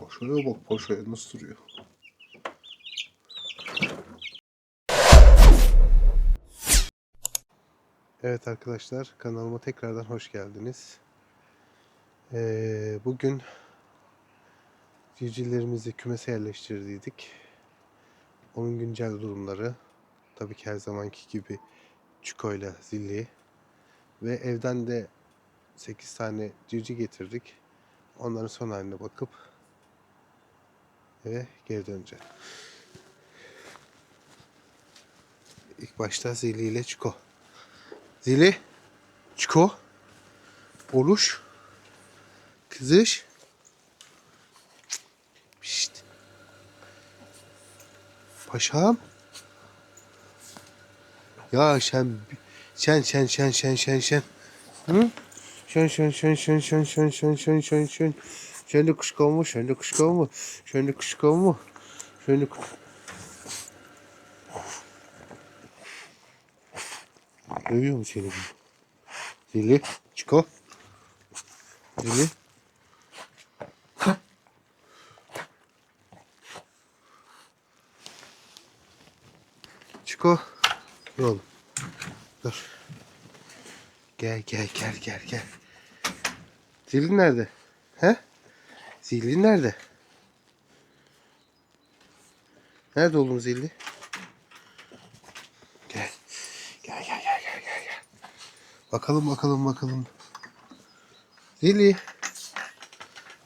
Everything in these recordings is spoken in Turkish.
Paşa'ya bak paşaya nasıl duruyor. Evet arkadaşlar kanalıma tekrardan hoş geldiniz. Ee, bugün civcivlerimizi kümese yerleştirdiydik. Onun güncel durumları tabii ki her zamanki gibi Çiko ile Zilli ve evden de 8 tane civciv getirdik. Onların son haline bakıp eve geri döneceğiz. İlk başta Zilli ile Çiko. Zili, Çiko, Oluş, Kızış. Şşt. Paşam. Ya sen, sen, sen, sen, sen, sen, sen. Hı? Sen, sen, sen, sen, sen, sen, sen, sen, sen, sen. De kuş mu? Sen de kuş mu? Sen de kuş mu? Sen de kuş... Dövüyor mu seni? Zili, Çiko. Zili. Çiko. Dur oğlum. Dur. Gel gel gel gel gel. Zilin nerede? He? Zilin nerede? Nerede oğlum zilli? Gel. Gel gel gel gel gel. Bakalım bakalım bakalım. Zilli.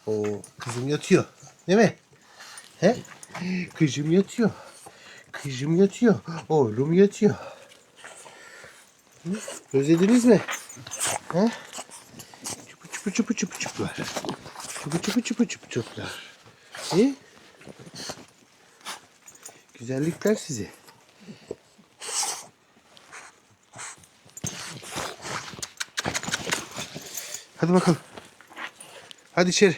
Oo kızım yatıyor. Değil mi? He? Kızım yatıyor. Kızım yatıyor. Oğlum yatıyor. Özlediniz mi? He? çıpı çıpı çıpı çıplar. Çıpı çıpı çıpı çıpı çıplar. E? Güzellikler sizi. Hadi bakalım. Hadi içeri.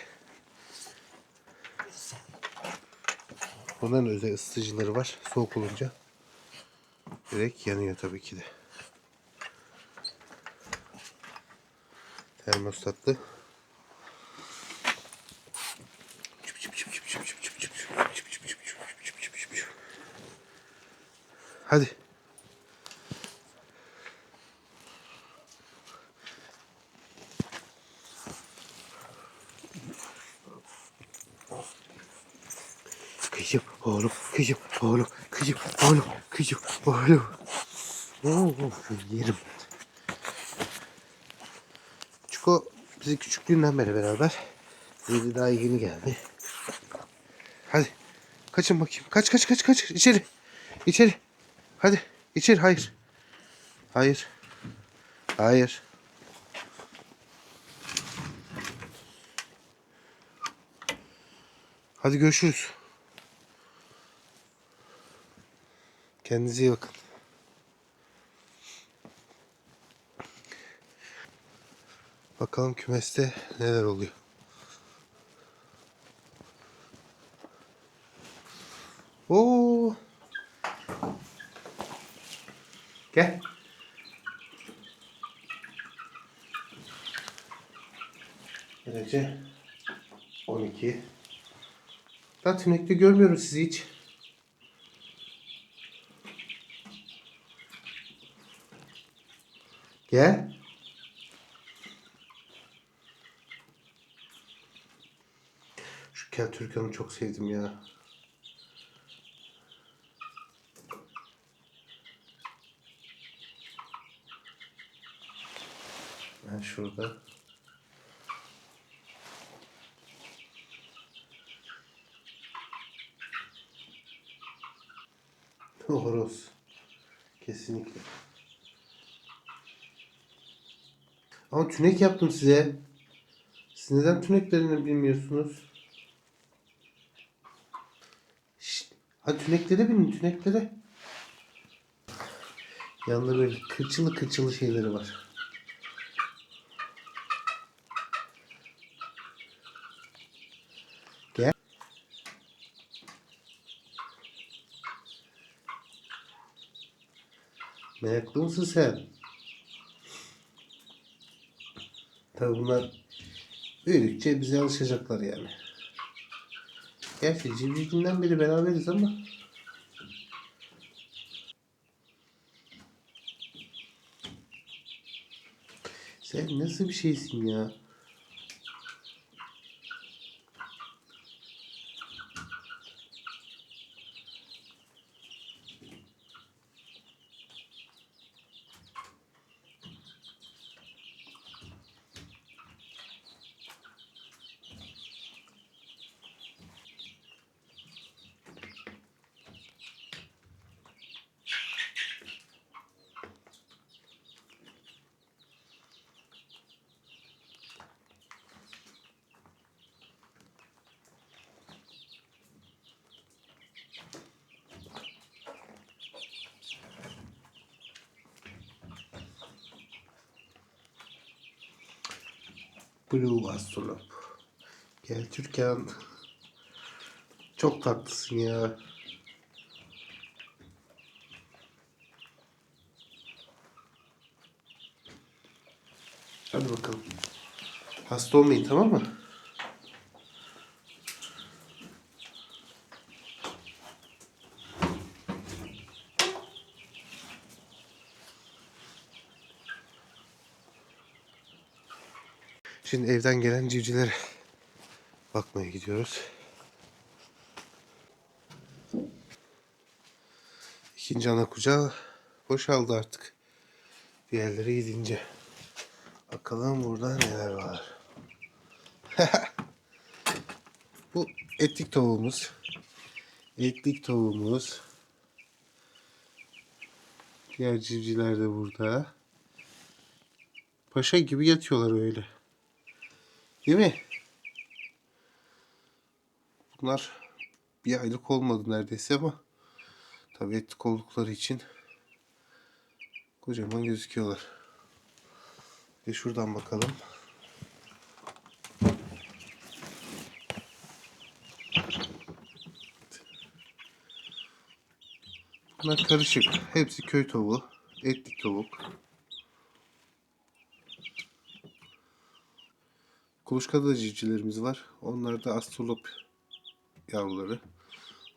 Bunların özel ısıtıcıları var. Soğuk olunca direkt yanıyor tabii ki de. Termostatlı. Hadi. Kızım, oğlum, kızım, oğlum, kızım, oğlum, kızım, oğlum. Oo, yerim. Çiko bizi küçüklüğünden beri beraber. Zeydi daha yeni geldi. Hadi. Kaçın bakayım. Kaç kaç kaç kaç. İçeri. İçeri. Hadi. İçeri. Hayır. Hayır. Hayır. Hadi görüşürüz. Kendinize iyi bakın. Bakalım kümeste neler oluyor. Oo. Gel. Derece 12. Daha tünekte görmüyorum sizi hiç. Gel. Kel Türkan'ı çok sevdim ya. Ben şurada. Horoz. Kesinlikle. Ama tünek yaptım size. Siz neden tüneklerini bilmiyorsunuz? Hadi tüneklere binin tüneklere. Yanında böyle kırçılı kırçılı şeyleri var. Gel. Meraklı mısın sen? Tabii bunlar büyüdükçe bize alışacaklar yani. Gerçi civcivdinden beri beraberiz ama. Sen nasıl bir şeysin ya? Blue Astrolab. Gel Türkan. Çok tatlısın ya. Hadi bakalım. Hasta olmayın tamam mı? Şimdi evden gelen civcivlere bakmaya gidiyoruz. İkinci ana kucağı boşaldı artık. Diğerleri gidince. Bakalım burada neler var. Bu etlik tavuğumuz. Etlik tavuğumuz. Diğer civcivler de burada. Paşa gibi yatıyorlar öyle. Değil mi? Bunlar bir aylık olmadı neredeyse ama tabii etlik oldukları için kocaman gözüküyorlar. De şuradan bakalım. Bunlar karışık. Hepsi köy tavuğu. Etlik tavuk. Kuluçkada da civcivlerimiz var. Onlar da astrolop yavruları.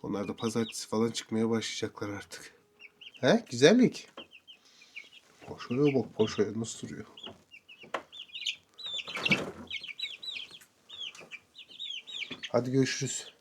Onlar da pazartesi falan çıkmaya başlayacaklar artık. He? Güzellik. Poşoya bak poşoya nasıl duruyor. Hadi görüşürüz.